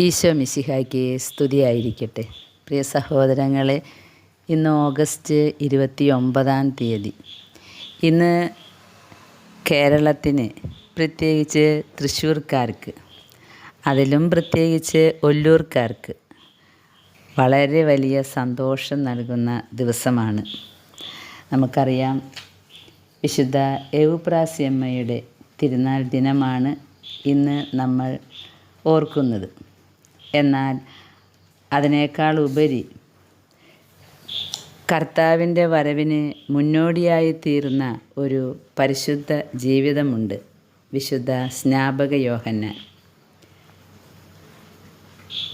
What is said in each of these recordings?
ഈശോ മിശിഹായ്ക്ക് സ്തുതിയായിരിക്കട്ടെ. പ്രിയ സഹോദരങ്ങളെ ഇന്ന് ഓഗസ്റ്റ് ഇരുപത്തി ഒമ്പതാം തീയതി. ഇന്ന് കേരളത്തിന് പ്രത്യേകിച്ച് തൃശ്ശൂർക്കാർക്ക് അതിലും പ്രത്യേകിച്ച് ഒല്ലൂർക്കാർക്ക് വളരെ വലിയ സന്തോഷം നൽകുന്ന ദിവസമാണ്. നമുക്കറിയാം വിശുദ്ധ എവുപ്രാസിയമ്മയുടെ തിരുനാൾ ദിനമാണ് ഇന്ന് നമ്മൾ ഓർക്കുന്നത്. എന്നാൽ അതിനേക്കാൾ ഉപരി കർത്താവിന്റെ വരവിന് മുന്നോടിയായി തീർന്ന ഒരു പരിശുദ്ധ ജീവിതമുണ്ട്. വിശുദ്ധ സ്നാപക യോഹന്നാൻ.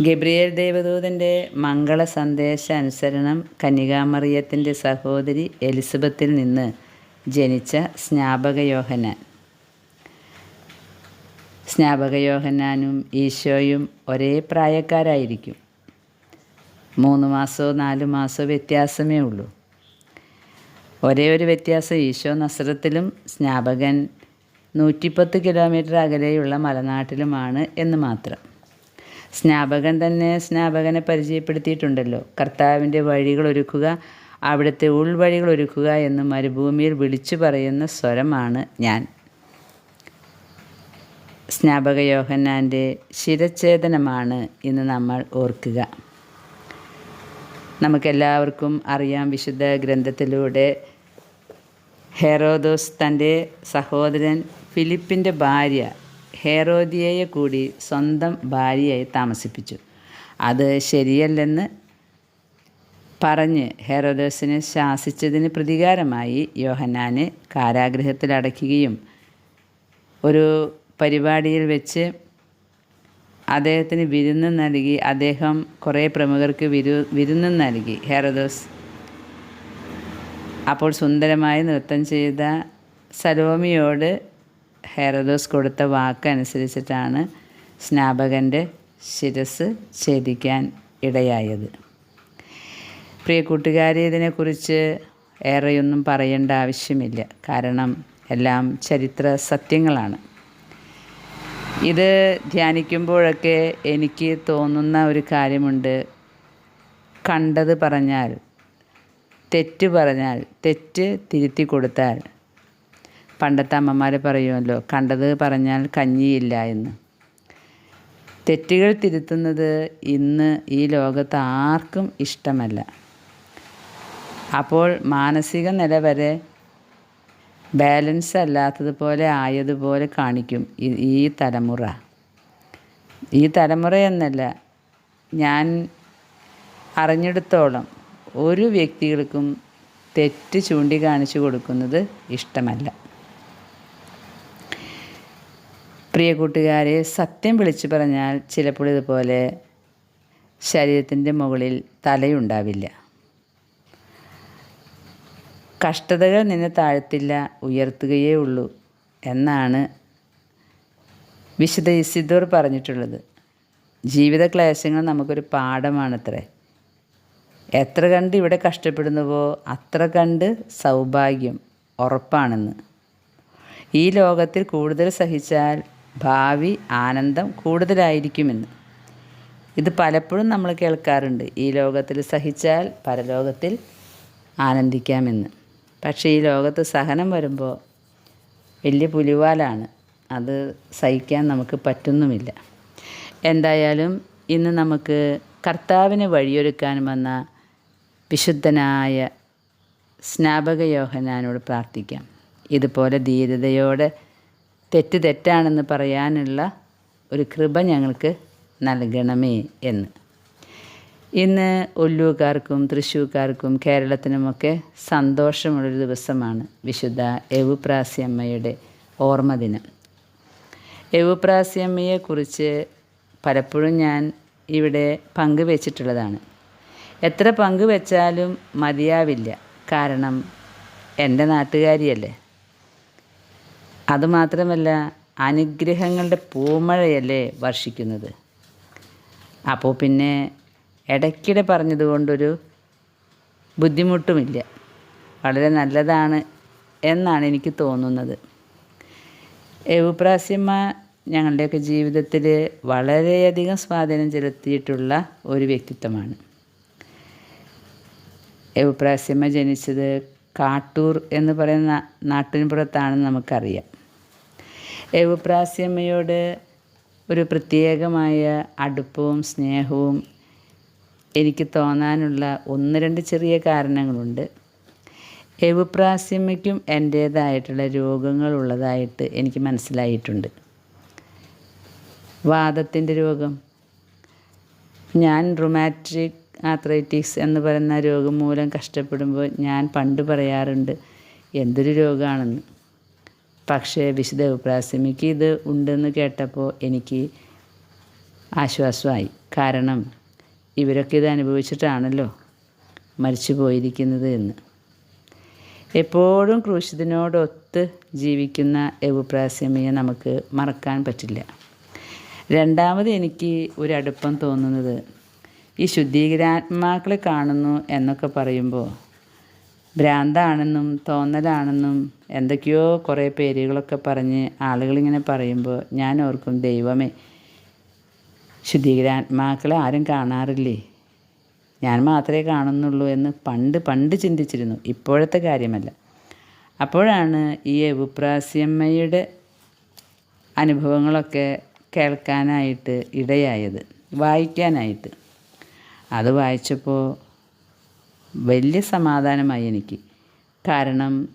ഗബ്രിയേൽ ദേവദൂതന്റെ മംഗള സന്ദേശ അനുസരണം കന്യകാമറിയത്തിന്റെ സഹോദരി എലിസബത്തിൽ നിന്ന് ജനിച്ച സ്നാപക യോഹന്നാൻ. സ്നാപക യോഹന്നാനും ഈശോയും ഒരേ പ്രായക്കാരായിരിക്കും. മൂന്ന് മാസമോ നാല് മാസമോ വ്യത്യാസമേ ഉള്ളൂ. ഒരേ ഒരു വ്യത്യാസം ഈശോ നസ്രത്തിലും സ്നാപകൻ നൂറ്റിപ്പത്ത് കിലോമീറ്റർ അകലെയുള്ള മലനാട്ടിലുമാണ് എന്ന് മാത്രം. സ്നാപകൻ തന്നെ സ്നാപകനെ പരിചയപ്പെടുത്തിയിട്ടുണ്ടല്ലോ. കർത്താവിന്റെ വഴികൾ ഒരുക്കുക അവിടുത്തെ ഉൾവഴികൾ ഒരുക്കുക എന്ന് മരുഭൂമിയിൽ വിളിച്ചു പറയുന്ന സ്വരമാണ് ഞാൻ. സ്നാപക യോഹന്നാന്റെ ശിരച്ഛേദനമാണ് ഇന്ന് നമ്മൾ ഓർക്കുക. നമുക്കെല്ലാവർക്കും അറിയാം വിശുദ്ധ ഗ്രന്ഥത്തിലൂടെ ഹെറോദോസ് തന്റെ സഹോദരൻ ഫിലിപ്പിന്റെ ഭാര്യ ഹെറോദിയയെ കൂടി സ്വന്തം ഭാര്യയായി താമസിപ്പിച്ചു. അത് ശരിയല്ലെന്ന് പറഞ്ഞ് ഹെറോദോസിനെ ശാസിച്ചതിന് പ്രതികാരമായി യോഹന്നാനെ കാരാഗ്രഹത്തിലടയ്ക്കുകയും ഒരു പരിപാടിയിൽ വെച്ച് അദ്ദേഹത്തിന് വിരുന്ന് നൽകി. അദ്ദേഹം കുറേ പ്രമുഖർക്ക് വിരു വിരുന്ന് നൽകി. ഹെറദോസ്. അപ്പോൾ സുന്ദരമായി നൃത്തം ചെയ്ത സലോമിയോട് ഹെറദോസ് കൊടുത്ത വാക്ക് അനുസരിച്ചിട്ടാണ് സ്നാപകന്റെ ശിരസ് ഛേദിക്കാൻ ഇടയായത്. പ്രിയ കൂട്ടുകാരി ഇതിനെക്കുറിച്ച് ഏറെയൊന്നും പറയേണ്ട ആവശ്യമില്ല. കാരണം എല്ലാം ചരിത്ര സത്യങ്ങളാണ്. ഇത് ധ്യാനിക്കുമ്പോഴൊക്കെ എനിക്ക് തോന്നുന്ന ഒരു കാര്യമുണ്ട്. കണ്ടത് പറഞ്ഞാൽ തെറ്റ് പറഞ്ഞാൽ തെറ്റ് തിരുത്തി കൊടുത്താൽ. പണ്ടത്തെ അമ്മമാർ പറയുമല്ലോ കണ്ടത് പറഞ്ഞാൽ കഞ്ഞിയില്ല എന്ന്. തെറ്റുകൾ തിരുത്തുന്നത് ഇന്ന് ഈ ലോകത്ത് ആർക്കും ഇഷ്ടമല്ല. അപ്പോൾ മാനസിക നില വരെ ബാലൻസ് അല്ലാത്തതുപോലെ ആയതുപോലെ കാണിക്കും ഈ തലമുറ. ഈ തലമുറ എന്നല്ല ഞാൻ അറിഞ്ഞെടുത്തോളം ഒരു വ്യക്തികൾക്കും തെറ്റ് ചൂണ്ടിക്കാണിച്ചു കൊടുക്കുന്നത് ഇഷ്ടമല്ല. പ്രിയ കൂട്ടുകാരെ സത്യം വിളിച്ചു പറഞ്ഞാൽ ചിലപ്പോൾ ഇതുപോലെ ശരീരത്തിന്റെ മുകളിൽ തലയുണ്ടാവില്ല. കഷ്ടതകൾ നിന്നെ താഴ്ത്തില്ല ഉയർത്തുകയേ ഉള്ളൂ എന്നാണ് വിശുദ്ധ ഇസിദോർ പറഞ്ഞിട്ടുള്ളത്. ജീവിത ക്ലേശങ്ങൾ നമുക്കൊരു പാഠമാണത്രേ. എത്ര കണ്ട് ഇവിടെ കഷ്ടപ്പെടുന്നുവോ അത്ര കണ്ട് സൗഭാഗ്യം ഉറപ്പാണെന്ന്. ഈ ലോകത്തിൽ കൂടുതൽ സഹിച്ചാൽ ഭാവി ആനന്ദം കൂടുതലായിരിക്കുമെന്ന്. ഇത് പലപ്പോഴും നമ്മൾ കേൾക്കാറുണ്ട്. ഈ ലോകത്തിൽ സഹിച്ചാൽ പരലോകത്തിൽ ആനന്ദിക്കാമെന്ന്. പക്ഷേ ഈ ലോകത്ത് സഹനം വരുമ്പോൾ വലിയ പുലിവാലാണ്. അത് സഹിക്കാൻ നമുക്ക് പറ്റുന്നുമില്ല. എന്തായാലും ഇന്ന് നമുക്ക് കർത്താവിന് വഴിയൊരുക്കാൻ വന്ന വിശുദ്ധനായ സ്നാപക യോഹനാനോട് പ്രാർത്ഥിക്കാം. ഇതുപോലെ ധീരതയോടെ തെറ്റ് തെറ്റാണെന്ന് പറയാനുള്ള ഒരു കൃപ ഞങ്ങൾക്ക് നൽകണമേ എന്ന്. ഇന്ന് ഒല്ലൂക്കാർക്കും തൃശ്ശൂർക്കാർക്കും കേരളത്തിനുമൊക്കെ സന്തോഷമുള്ളൊരു ദിവസമാണ് വിശുദ്ധ എവുപ്രാസിയമ്മയുടെ ഓർമ്മ ദിനം എവുപ്രാസിയമ്മയെക്കുറിച്ച് പലപ്പോഴും ഞാൻ ഇവിടെ പങ്കുവെച്ചിട്ടുള്ളതാണ്. എത്ര പങ്കുവെച്ചാലും മതിയാവില്ല കാരണം എന്റെ നാട്ടുകാരിയല്ലേ. അതുമാത്രമല്ല അനുഗ്രഹങ്ങളുടെ പൂമഴയല്ലേ വർഷിക്കുന്നത്. അപ്പോൾ പിന്നെ ഇടയ്ക്കിടെ പറഞ്ഞതുകൊണ്ടൊരു ബുദ്ധിമുട്ടുമില്ല. വളരെ നല്ലതാണ് എന്നാണ് എനിക്ക് തോന്നുന്നത്. എവുപ്രാസ്യമ്മ ഞങ്ങളുടെയൊക്കെ ജീവിതത്തിൽ വളരെയധികം സ്വാധീനം ചെലുത്തിയിട്ടുള്ള ഒരു വ്യക്തിത്വമാണ്. എവുപ്രാസ്യമ്മ ജനിച്ചത് കാട്ടൂർ എന്ന് പറയുന്ന നാട്ടിൻപുറത്താണെന്ന് നമുക്കറിയാം. എവുപ്രാസ്യമ്മയോട് ഒരു പ്രത്യേകമായ അടുപ്പവും സ്നേഹവും എനിക്ക് തോന്നാനുള്ള ഒന്ന് രണ്ട് ചെറിയ കാരണങ്ങളുണ്ട്. എവുപ്രാസ്യമ്മയ്ക്കും എന്റേതായിട്ടുള്ള രോഗങ്ങളുള്ളതായിട്ട് എനിക്ക് മനസ്സിലായിട്ടുണ്ട്. വാദത്തിന്റെ രോഗം ഞാൻ റുമാറ്റിക് ആത്രൈറ്റിക്സ് എന്ന് പറയുന്ന രോഗം മൂലം കഷ്ടപ്പെടുമ്പോൾ ഞാൻ പണ്ട് പറയാറുണ്ട് എന്തൊരു രോഗമാണെന്ന് പക്ഷേ വിശുദ്ധ ഉപ്രാസ്യമിക്ക് ഇത് ഉണ്ടെന്ന് കേട്ടപ്പോൾ എനിക്ക് ആശ്വാസമായി. കാരണം ഇവരൊക്കെ ഇത് അനുഭവിച്ചിട്ടാണല്ലോ മരിച്ചു പോയിരിക്കുന്നത് എന്ന്. എപ്പോഴും ക്രൂശിതനോടൊത്ത് ജീവിക്കുന്ന എവുപ്രാസ്യമിയെ നമുക്ക് മറക്കാൻ പറ്റില്ല. രണ്ടാമത് എനിക്ക് ഒരു അടുപ്പം തോന്നുന്നത് ഈ ശുദ്ധീകരാത്മാക്കളെ കാണുന്നു എന്നൊക്കെ പറയുമ്പോൾ ഭ്രാന്താണെന്നും തോന്നലാണെന്നും എന്തൊക്കെയോ കുറേ പേരുകളൊക്കെ പറഞ്ഞ് ആളുകളിങ്ങനെ പറയുമ്പോൾ ഞാൻ ഓർക്കും ദൈവമേ ശുദ്ധീകരാത്മാക്കളെ ആരും കാണാറില്ലേ? ഞാൻ മാത്രമേ കാണുന്നുള്ളൂ എന്ന് പണ്ട് പണ്ട് ചിന്തിച്ചിരുന്നു. ഇപ്പോഴത്തെ കാര്യമല്ല. അപ്പോഴാണ് ഈ എവുപ്രാസ്യമ്മയുടെ അനുഭവങ്ങളൊക്കെ കേൾക്കാനായിട്ട് ഇടയായത് വായിക്കാനായിട്ട്. അത് വായിച്ചപ്പോൾ വലിയ സമാധാനമായി എനിക്ക്. കാരണം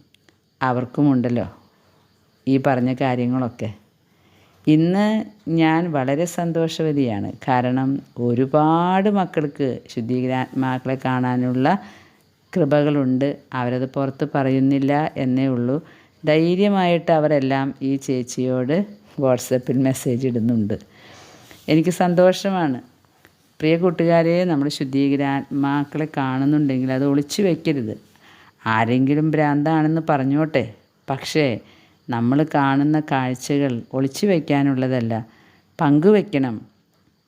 അവർക്കുമുണ്ടല്ലോ ഈ പറഞ്ഞ കാര്യങ്ങളൊക്കെ. ഇന്ന് ഞാൻ വളരെ സന്തോഷവതിയാണ്. കാരണം ഒരുപാട് മക്കൾക്ക് ശുദ്ധീകരാത്മാക്കളെ കാണാനുള്ള കൃപകളുണ്ട്. അവരത് പുറത്ത് പറയുന്നില്ല എന്നേ ഉള്ളൂ. ധൈര്യമായിട്ട് അവരെല്ലാം ഈ ചേച്ചിയോട് വാട്സപ്പിൽ മെസ്സേജ് ഇടുന്നുണ്ട്. എനിക്ക് സന്തോഷമാണ്. പ്രിയ കൂട്ടുകാരെ നമ്മൾ ശുദ്ധീകരാത്മാക്കളെ കാണുന്നുണ്ടെങ്കിൽ അത് ഒളിച്ചു വയ്ക്കരുത് ആരെങ്കിലും ഭ്രാന്താണെന്ന് പറഞ്ഞോട്ടെ. പക്ഷേ നമ്മൾ കാണുന്ന കാഴ്ചകൾ ഒളിച്ചു വയ്ക്കാനുള്ളതല്ല പങ്കുവെക്കണം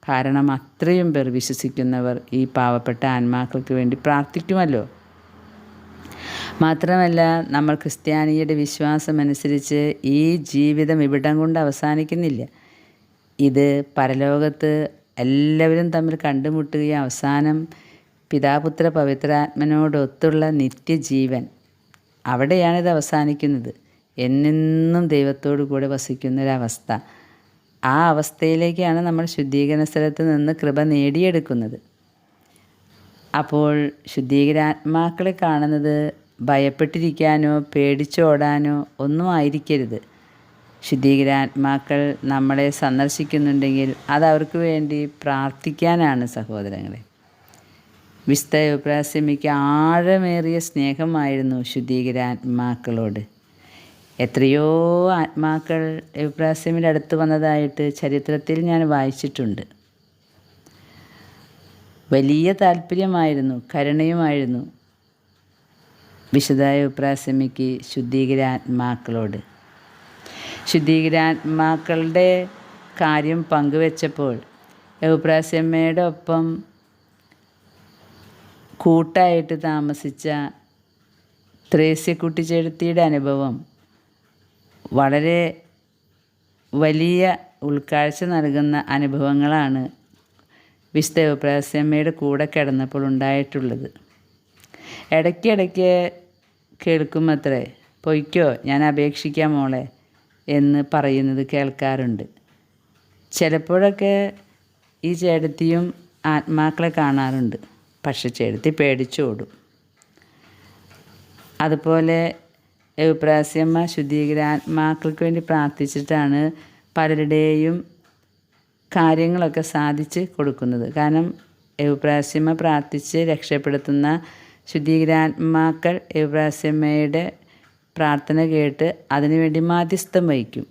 കാരണം അത്രയും പേർ വിശ്വസിക്കുന്നവർ ഈ പാവപ്പെട്ട ആത്മാക്കൾക്ക് വേണ്ടി പ്രാർത്ഥിക്കുമല്ലോ. മാത്രമല്ല നമ്മൾ ക്രിസ്ത്യാനിയുടെ വിശ്വാസം അനുസരിച്ച് ഈ ജീവിതം ഇവിടം കൊണ്ട് അവസാനിക്കുന്നില്ല. ഇത് പരലോകത്ത് എല്ലാവരും തമ്മിൽ കണ്ടുമുട്ടുകയും അവസാനം പിതാപുത്ര പവിത്രാത്മനോടൊത്തുള്ള നിത്യജീവൻ. അവിടെയാണിത് അവസാനിക്കുന്നത്. എന്നെന്നും ദൈവത്തോടു കൂടെ വസിക്കുന്നൊരവസ്ഥ. ആ അവസ്ഥയിലേക്കാണ് നമ്മൾ ശുദ്ധീകരണ സ്ഥലത്ത് നിന്ന് കൃപ നേടിയെടുക്കുന്നത്. അപ്പോൾ ശുദ്ധീകരാത്മാക്കളെ കാണുന്നത് ഭയപ്പെട്ടിരിക്കാനോ പേടിച്ചോടാനോ ഒന്നും ആയിരിക്കരുത്. ശുദ്ധീകരാത്മാക്കൾ നമ്മളെ സന്ദർശിക്കുന്നുണ്ടെങ്കിൽ അത് അവർക്ക് വേണ്ടി പ്രാർത്ഥിക്കാനാണ് സഹോദരങ്ങളെ. വിസ്തയപ്രാസ്യമിക്ക് ആഴമേറിയ സ്നേഹമായിരുന്നു ശുദ്ധീകരാത്മാക്കളോട്. എത്രയോ ആത്മാക്കൾ ഇബ്രാഹിമിന്റെ അടുത്ത് വന്നതായിട്ട് ചരിത്രത്തിൽ ഞാൻ വായിച്ചിട്ടുണ്ട്. വലിയ താല്പര്യമായിരുന്നു കരുണയുമായിരുന്നു വിശുദ്ധ ഉപ്രാസമിക്ക് ശുദ്ധീകരാത്മാക്കളോട്. ശുദ്ധീകരാത്മാക്കളുടെ കാര്യം പങ്കുവെച്ചപ്പോൾ യൗപ്രാസ്യമ്മയുടെ ഒപ്പം കൂട്ടായിട്ട് താമസിച്ച ത്രേസ്യക്കുട്ടി ചെഴുത്തിയുടെ അനുഭവം വളരെ വലിയ ഉൾക്കാഴ്ച നൽകുന്ന അനുഭവങ്ങളാണ് വിശുദ്ധ യുപ്രാസ്യമ്മയുടെ കൂടെ കിടന്നപ്പോൾ ഉണ്ടായിട്ടുള്ളത്. ഇടയ്ക്കിടയ്ക്ക് കേൾക്കുമത്രേ പൊയ്ക്കോ ഞാൻ അപേക്ഷിക്കാം മോളെ എന്ന് പറയുന്നത് കേൾക്കാറുണ്ട്. ചിലപ്പോഴൊക്കെ ഈ ചേട്ടത്തിയും ആത്മാക്കളെ കാണാറുണ്ട് പക്ഷെ ചേട്ടത്തി പേടിച്ചോടും. അതുപോലെ എവുപ്രാസ്യമ്മ ശുദ്ധീകരാത്മാക്കൾക്ക് വേണ്ടി പ്രാർത്ഥിച്ചിട്ടാണ് പലരുടെയും കാര്യങ്ങളൊക്കെ സാധിച്ച് കൊടുക്കുന്നത്. കാരണം എവുപ്രാസ്യമ്മ പ്രാർത്ഥിച്ച് രക്ഷപ്പെടുത്തുന്ന ശുദ്ധീകരാത്മാക്കൾ എവുപ്രാസ്യമ്മയുടെ പ്രാർത്ഥന കേട്ട് അതിനുവേണ്ടി മാധ്യസ്ഥം വഹിക്കും.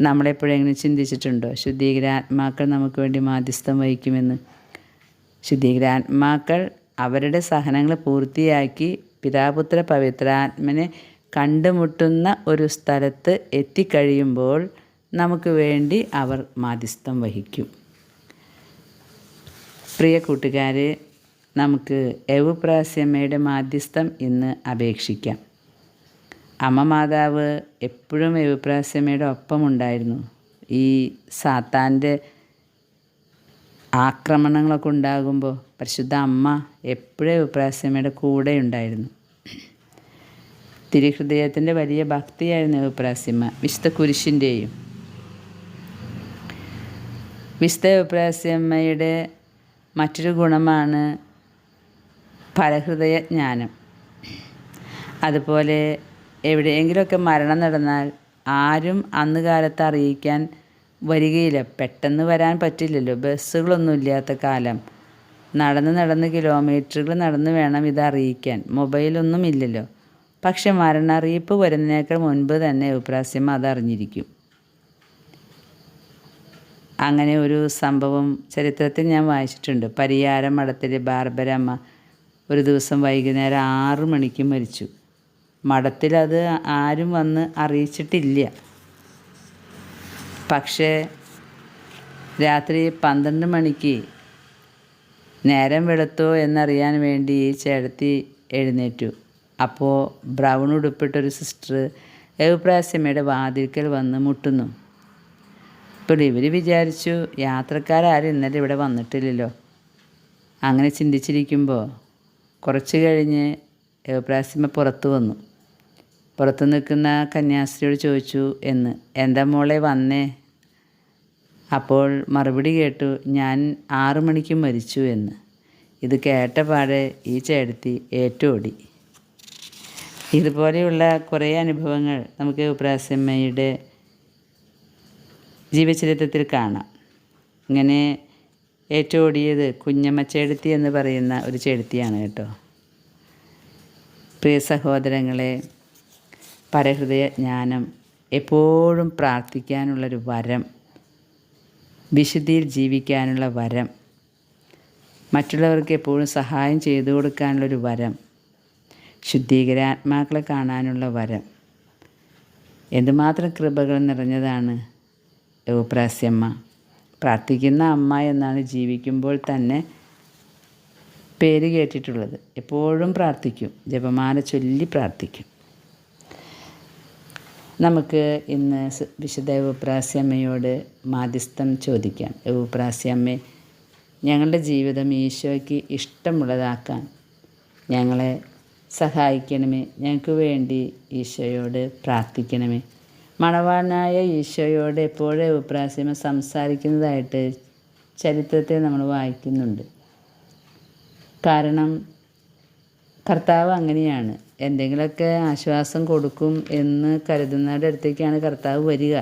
നമ്മളെപ്പോഴെങ്കിലും ചിന്തിച്ചിട്ടുണ്ടോ? ശുദ്ധീകരാത്മാക്കൾ നമുക്ക് വേണ്ടി മാധ്യസ്ഥം വഹിക്കുമെന്ന്. ശുദ്ധീകരാത്മാക്കൾ അവരുടെ സഹനങ്ങൾ പൂർത്തിയാക്കി പിതാപുത്ര പവിത്രാത്മനെ കണ്ടുമുട്ടുന്ന ഒരു സ്ഥലത്ത് എത്തിക്കഴിയുമ്പോൾ നമുക്ക് വേണ്ടി അവർ മാധ്യസ്ഥം വഹിക്കും. പ്രിയ കൂട്ടുകാരെ നമുക്ക് എവുപ്രാസ്യമ്മയുടെ മാധ്യസ്ഥം ഇന്ന് അപേക്ഷിക്കാം. അമ്മ മാതാവ് എപ്പോഴും എവുപ്രാസ്യമ്മയുടെ ഒപ്പമുണ്ടായിരുന്നു. ഈ സാത്താന്റെ ആക്രമണങ്ങളൊക്കെ ഉണ്ടാകുമ്പോൾ പരിശുദ്ധ അമ്മ എപ്പോഴും ഉപ്രാസമ്മയുടെ കൂടെ ഉണ്ടായിരുന്നു? തിരുഹൃദയത്തിന്റെ വലിയ ഭക്തിയായിരുന്നു ഉപ്രാസിമ്മ വിശുദ്ധ കുരിശിന്റെയും. വിശുദ്ധ ഉപ്രാസ്യമ്മയുടെ മറ്റൊരു ഗുണമാണ് പരഹൃദയ ജ്ഞാനം അതുപോലെ എവിടെയെങ്കിലുമൊക്കെ മരണം നടന്നാൽ ആരും അന്ന് കാലത്ത് അറിയിക്കാൻ വരികയില്ല. പെട്ടെന്ന് വരാൻ പറ്റില്ലല്ലോ. ബസ്സുകളൊന്നും ഇല്ലാത്ത കാലം. നടന്ന് നടന്ന് കിലോമീറ്ററുകൾ നടന്ന് വേണം ഇത് അറിയിക്കാൻ. മൊബൈലൊന്നും ഇല്ലല്ലോ. പക്ഷെ മരണറിയിപ്പ് വരുന്നതിനേക്കാൾ മുൻപ് തന്നെ ഉപ്രാസ്യമ്മ അതറിഞ്ഞിരിക്കും അങ്ങനെ ഒരു സംഭവം ചരിത്രത്തിൽ ഞാൻ വായിച്ചിട്ടുണ്ട്. പരിയാരം മഠത്തിലെ ബാർബരമ്മ ഒരു ദിവസം വൈകുന്നേരം ആറു മണിക്ക് മരിച്ചു. മഠത്തിലത് ആരും വന്ന് അറിയിച്ചിട്ടില്ല. പക്ഷേ രാത്രി പന്ത്രണ്ട് മണിക്ക് നേരം വെളുത്തോ എന്നറിയാൻ വേണ്ടി ചേട്ടത്തി എഴുന്നേറ്റു. അപ്പോൾ ബ്രൗൺ ഉടുപ്പിട്ടൊരു സിസ്റ്റർ ഏവപ്രാസ്യമ്മയുടെ വാതിൽക്കൽ വന്ന് മുട്ടുന്നു. ഇപ്പോൾ ഇവർ വിചാരിച്ചു യാത്രക്കാരും ഇന്നലെ ഇവിടെ വന്നിട്ടില്ലല്ലോ. അങ്ങനെ ചിന്തിച്ചിരിക്കുമ്പോൾ കുറച്ച് കഴിഞ്ഞ് ഏവപ്രാസ്യമ്മ പുറത്തു വന്നു. പുറത്തു നിൽക്കുന്ന കന്യാസ്ത്രീയോട് ചോദിച്ചു എന്ന് എന്താ മോളെ വന്നേ? അപ്പോൾ മറുപടി കേട്ടു ഞാൻ ആറു മണിക്ക് മരിച്ചു എന്ന്. ഇത് കേട്ട പാടെ ഈ ചേട്ടത്തി ഏറ്റോടി. ഇതുപോലെയുള്ള കുറേ അനുഭവങ്ങൾ നമുക്ക് ഉപ്രാസ്യമ്മയുടെ ജീവചരിത്രത്തിൽ കാണാം. ഇങ്ങനെ ഏറ്റോടിയത് കുഞ്ഞമ്മ ചേടത്തി എന്ന് പറയുന്ന ഒരു ചേടത്തിയാണ് കേട്ടോ. പ്രിയ സഹോദരങ്ങളെ പരഹൃദയ ജ്ഞാനം എപ്പോഴും പ്രാർത്ഥിക്കാനുള്ളൊരു വരം വിശുദ്ധിയിൽ ജീവിക്കാനുള്ള വരം. മറ്റുള്ളവർക്ക് എപ്പോഴും സഹായം ചെയ്തു കൊടുക്കാനുള്ളൊരു വരം. ശുദ്ധീകരാത്മാക്കളെ കാണാനുള്ള വരം. എന്തുമാത്രം കൃപകൾ നിറഞ്ഞതാണ് യോപ്രാസ്യമ്മ പ്രാർത്ഥിക്കുന്ന അമ്മ എന്നാണ് ജീവിക്കുമ്പോൾ തന്നെ പേര് കേട്ടിട്ടുള്ളത്. എപ്പോഴും പ്രാർത്ഥിക്കും. ജപമാല ചൊല്ലി പ്രാർത്ഥിക്കും. നമുക്ക് ഇന്ന് വിശുദ്ധ ഉപ്രാസ്യമ്മയോട് മാധ്യസ്ഥം ചോദിക്കാം. യുപ്രാസ്യമ്മേ ഞങ്ങളുടെ ജീവിതം ഈശോയ്ക്ക് ഇഷ്ടമുള്ളതാക്കാൻ ഞങ്ങളെ സഹായിക്കണമേ. ഞങ്ങൾക്ക് വേണ്ടി ഈശോയോട് പ്രാർത്ഥിക്കണമേ. മണവാനായ ഈശോയോട് എപ്പോഴും ഉപ്രാസ്യമ്മ സംസാരിക്കുന്നതായിട്ട് ചരിത്രത്തെ നമ്മൾ വായിക്കുന്നുണ്ട്. കാരണം കർത്താവ് അങ്ങനെയാണ്. എന്തെങ്കിലുമൊക്കെ ആശ്വാസം കൊടുക്കും എന്ന് കരുതുന്നവരുടെ അടുത്തേക്കാണ് കർത്താവ് വരിക.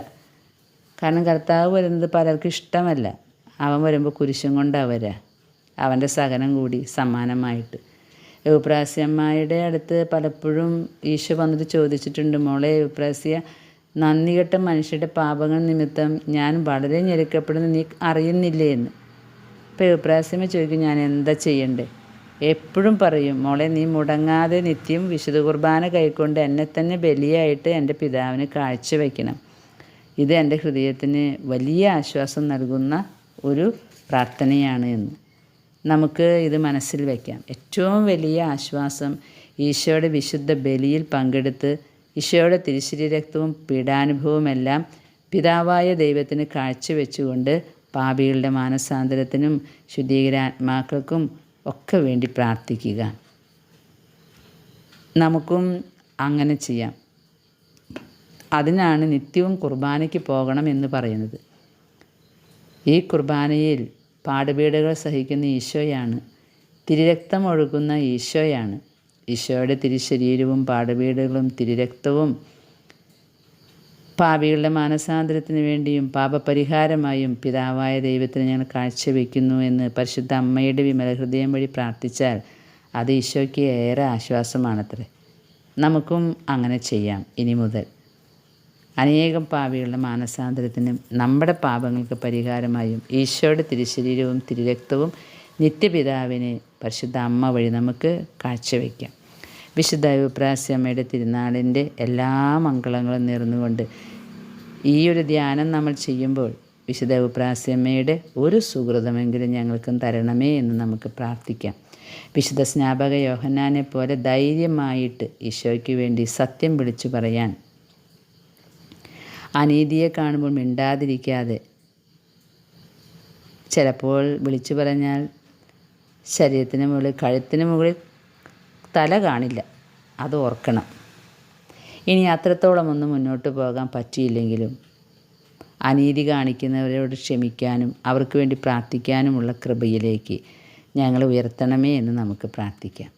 കാരണം കർത്താവ് വരുന്നത് പലർക്കും ഇഷ്ടമല്ല. അവൻ വരുമ്പോൾ കുരിശും കൊണ്ടാണ് വരിക അവന്റെ സഹനം കൂടി സമ്മാനമായിട്ട്. യുവപ്രാസ്യമ്മയുടെ അടുത്ത് പലപ്പോഴും ഈശോ വന്നിട്ട് ചോദിച്ചിട്ടുണ്ട് മോളെ യുവപ്രാസ്യ നന്ദി കെട്ട മനുഷ്യരുടെ പാപങ്ങൾ നിമിത്തം ഞാൻ വളരെ ഞെരുക്കപ്പെടുന്ന നീ അറിയുന്നില്ലേ? എന്ന്. അപ്പോൾ യുവപ്രാസ്യമ്മ ചോദിക്കും ഞാൻ എന്താ ചെയ്യണ്ടേ? എപ്പോഴും പറയും മോളെ നീ മുടങ്ങാതെ നിത്യം വിശുദ്ധ കുർബാന കൈക്കൊണ്ട് എന്നെ തന്നെ ബലിയായിട്ട് എന്റെ പിതാവിന് കാഴ്ചവെക്കണം. ഇത് എന്റെ ഹൃദയത്തിന് വലിയ ആശ്വാസം നൽകുന്ന ഒരു പ്രാർത്ഥനയാണ് എന്ന്. നമുക്ക് ഇത് മനസ്സിൽ വയ്ക്കാം ഏറ്റവും വലിയ ആശ്വാസം ഈശോയുടെ വിശുദ്ധ ബലിയിൽ പങ്കെടുത്ത് ഈശോയുടെ തിരിശ്ശിരി രക്തവും പീഡാനുഭവമെല്ലാം പിതാവായ ദൈവത്തിന് കാഴ്ചവെച്ചുകൊണ്ട് പാപികളുടെ മാനസാന്തരത്തിനും ശുദ്ധീകരാത്മാക്കൾക്കും ഒക്കെ വേണ്ടി പ്രാർത്ഥിക്കുക. നമുക്കും അങ്ങനെ ചെയ്യാം. അതിനാണ് നിത്യവും കുർബാനയ്ക്ക് പോകണം എന്ന് പറയുന്നത്. ഈ കുർബാനയിൽ പാടുപീടുകൾ സഹിക്കുന്ന ഈശോയാണ്. തിരിരക്തം ഒഴുകുന്ന ഈശോയാണ്. ഈശോയുടെ തിരുശരീരവും പാടുപീടുകളും തിരുരക്തവും പാപികളുടെ മാനസാന്തരത്തിന് വേണ്ടിയും പാപപരിഹാരമായും പിതാവായ ദൈവത്തിന് ഞങ്ങൾ കാഴ്ചവെക്കുന്നു എന്ന് പരിശുദ്ധ അമ്മയുടെ വിമല ഹൃദയം വഴി പ്രാർത്ഥിച്ചാൽ അത് ഈശോയ്ക്ക് ഏറെ ആശ്വാസമാണത്രേ. നമുക്കും അങ്ങനെ ചെയ്യാം ഇനി മുതൽ. അനേകം പാപികളുടെ മാനസാന്തരത്തിനും നമ്മുടെ പാപങ്ങൾക്ക് പരിഹാരമായും ഈശോയുടെ തിരുശരീരവും തിരുരക്തവും നിത്യപിതാവിനെ പരിശുദ്ധ അമ്മ വഴി നമുക്ക് കാഴ്ചവെക്കാം. വിശുദ്ധ അഭിപ്രാസ്യമ്മയുടെ തിരുനാളിന്റെ എല്ലാ മംഗളങ്ങളും നേർന്നുകൊണ്ട് ഈ ഒരു ധ്യാനം നമ്മൾ ചെയ്യുമ്പോൾ വിശുദ്ധ അഭിപ്രാസ്യമ്മയുടെ ഒരു സുഹൃതമെങ്കിലും ഞങ്ങൾക്കും തരണമേ എന്ന് നമുക്ക് പ്രാർത്ഥിക്കാം. വിശുദ്ധ സ്നാപക യോഹന്നാനെ പോലെ ധൈര്യമായിട്ട് ഈശോയ്ക്ക് വേണ്ടി സത്യം വിളിച്ചു പറയാൻ അനീതിയെ കാണുമ്പോൾ മിണ്ടാതിരിക്കാതെ ചിലപ്പോൾ വിളിച്ചു പറഞ്ഞാൽ ശരീരത്തിന് മുകളിൽ കഴുത്തിന് മുകളിൽ തല കാണില്ല. അത് ഓർക്കണം. ഇനി അത്രത്തോളം ഒന്നും മുന്നോട്ട് പോകാൻ പറ്റിയില്ലെങ്കിലും അനീതി കാണിക്കുന്നവരോട് ക്ഷമിക്കാനും അവർക്ക് വേണ്ടി പ്രാർത്ഥിക്കാനുമുള്ള കൃപയിലേക്ക് ഞങ്ങൾ ഉയർത്തണമേ എന്ന് നമുക്ക് പ്രാർത്ഥിക്കാം.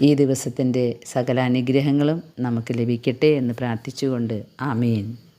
ഈ ദിവസത്തിന്റെ സകല അനുഗ്രഹങ്ങളും നമുക്ക് ലഭിക്കട്ടെ എന്ന് പ്രാർത്ഥിച്ചുകൊണ്ട് ആമേൻ.